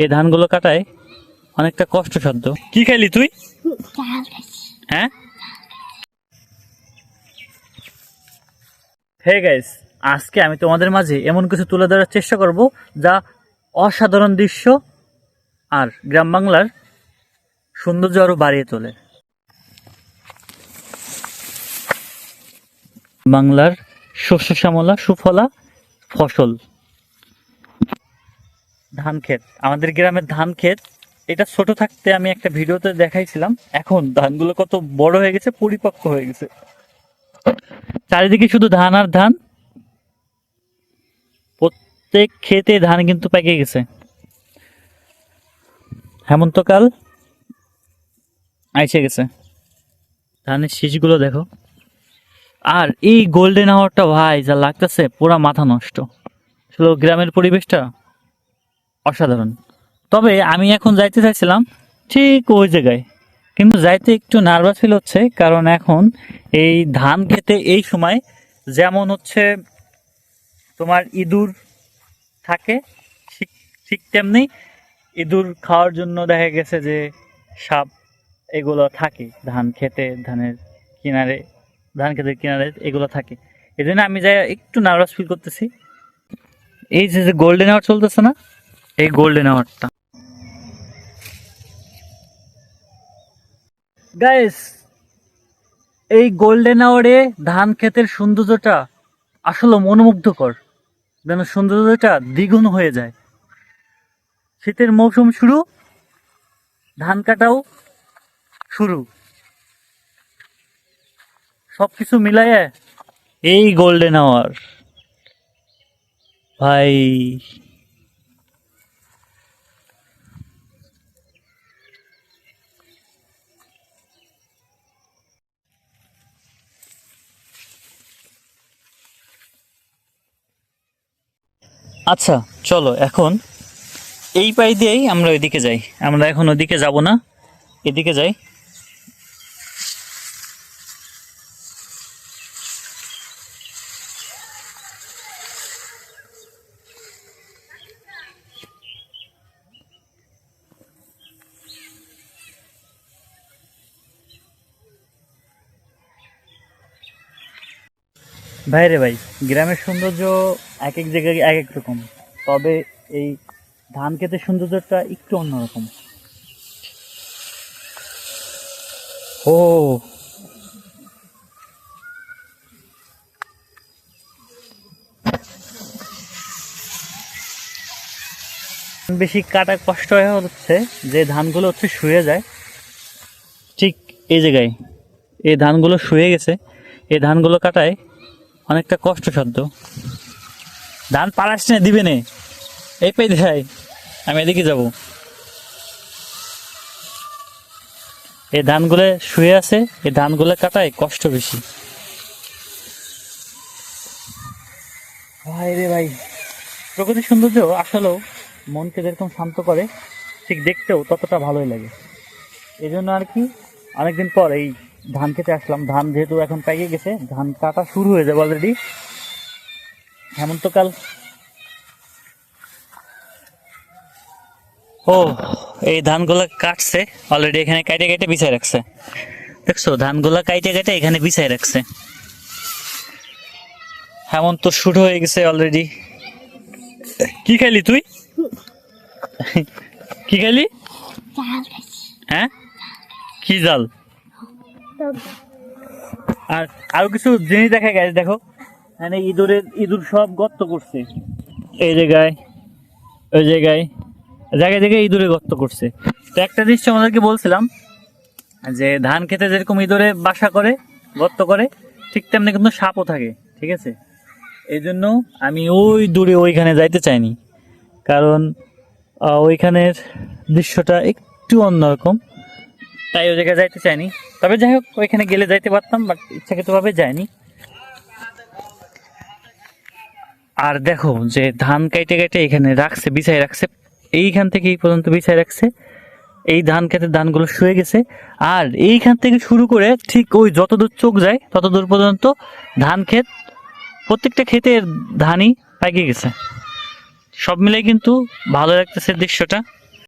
এই ধানগুলো কাটায় অনেকটা কষ্টসাধ্য। কি খাইলি তুই? হ্যাঁ? হে গাইস আজকে আমি তোমাদের মাঝে এমন কিছু তুলে ধরার চেষ্টা করব যা অসাধারণ দৃশ্য আর গ্রাম বাংলার সৌন্দর্য আরও বাড়িয়ে তোলে। বাংলার শস্য শ্যামলা সুফলা ফসল। ধান ক্ষেত। আমাদের গ্রামের ধান ক্ষেত, এটা ছোট থাকতে আমি একটা ভিডিওতে দেখাইছিলাম। এখন ধানগুলো কত বড় হয়ে গেছে, পরিপক্ক হয়ে গেছে। চারিদিকে শুধু ধান আর ধান। প্রত্যেক ক্ষেতে ধান কিন্তু পেকে গেছে। হেমন্তকাল আইসে গেছে। ধানের শীষগুলো দেখো। আর এই গোল্ডেন আওয়ারটা ভাই, যা লাগতেছে, পুরা মাথা নষ্ট। আসলে গ্রামের পরিবেশটা অসাধারণ। তবে আমি এখন যাইতে চাইছিলাম ঠিক ওই জায়গায়। কিন্তু যাইতে একটু নার্ভাস ফিল হচ্ছে, কারণ এখন এই ধান খেতে এই সময় যেমন হচ্ছে তোমার ইঁদুর থাকে, ঠিক ঠিক তেমনি ইঁদুর খাওয়ার জন্য দেখা গেছে যে সাপ এগুলো থাকে, ধান খেতে, ধানের কিনারে, ধান খেতের কিনারে এগুলো থাকে। এই জন্য আমি যাই একটু নার্ভাস ফিল করতেছি। এই যে গোল্ডেন আওয়ার চলতেছে না এই গোল্ডেন আওয়ারটা গাইস এই গোল্ডেন আওয়ারে ধান ক্ষেতের সৌন্দর্যটা আসলে মনোমুগ্ধকর। যেন সৌন্দর্যটা দ্বিগুণ হয়ে যায়। শীতের মৌসুম শুরু, ধান কাটাও শুরু। সবকিছু মিলাইয়ে এই গোল্ডেন আওয়ার ভাই আচ্ছা চলো, এখন এই পাই দিয়েই আমরা ওইদিকে যাই। আমরা এখন ওইদিকে যাব না। এদিকে যাই। ভাই রে ভাই, গ্রামের সৌন্দর্য এক এক জায়গায় এক এক রকম। তবে এই ধান ক্ষেতের সৌন্দর্যটা একটু অন্যরকম। ও। বেশি কাটা কষ্ট হয়ে হচ্ছে যে ধানগুলো হচ্ছে শুয়ে যায়। ঠিক এই জায়গায় এই ধানগুলো শুয়ে গেছে। এই ধানগুলো কাটায় অনেকটা কষ্টসাধ্য। ধান পাড়াস না, দিবে নে। এই পেয়ে দেয় আমি এদিকে যাব। এই ধানগুলো শুয়ে আছে এই ধানগুলো কাটায় কষ্ট বেশি। ভাই রে ভাই, প্রকৃতির সৌন্দর্য আসলেও মনকে যেরকম শান্ত করে, ঠিক দেখতেও ততটা ভালোই লাগে। এই জন্য আর কি, অনেকদিন পর এই ধান খেতে আসলাম। ধান যেহেতু এখন পেকে গেছে, ধান কাটা শুরু হয়ে যাবে অলরেডি হেমন্তকাল। ও এই ধানগুলো কাটছে। অলরেডি এখানে কাটে কেটে বিছাই রাখছে। দেখছ ধানগুলো কাইটে কেটে এখানে বিছাই রাখছে। হেমন্ত শুরু হয়ে গেছে অলরেডি কি খাইলি তুই? কি খাইলি? হ্যাঁ? কি জাল? আর আরও কিছু জিনিস দেখা গেছে দেখো। মানে ইঁদুরের, ইঁদুর সব গর্ত করছে। এই জায়গায় ওই জায়গায় জায়গায় জায়গায় ইঁদুরে গর্ত করছে। তো একটা জিনিস আমাদেরকে বলছিলাম যে ধান খেতে যেরকম ইঁদুরে বাসা করে, গর্ত করে, ঠিক তেমনি কিন্তু সাপও থাকে, ঠিক আছে? এই জন্য আমি ওই দূরে ওইখানে যাইতে চাইনি। কারণ ওইখানের দৃশ্যটা একটু অন্যরকম। তাই ওই জায়গায় যাইতে চাইনি। তবে যাই হোক, ওইখানে গেলে যাইতে পারতাম, বাট ইচ্ছাকৃতভাবে যাইনি। আর দেখো যে ধান কাইটে কাইটে এখানে রাখছে বিছাই রাখছে, এইখান থেকে এই পর্যন্ত বিছাই রাখছে। এই ধান খেতে ধানগুলো শুয়ে গেছে। আর এইখান থেকে শুরু করে ঠিক ওই যতদূর চোখ যায়, ততদূর পর্যন্ত ধান ক্ষেত, প্রত্যেকটা ক্ষেতের ধানই পাইকে গেছে। সব মিলে কিন্তু ভালো লাগতেছে দৃশ্যটা।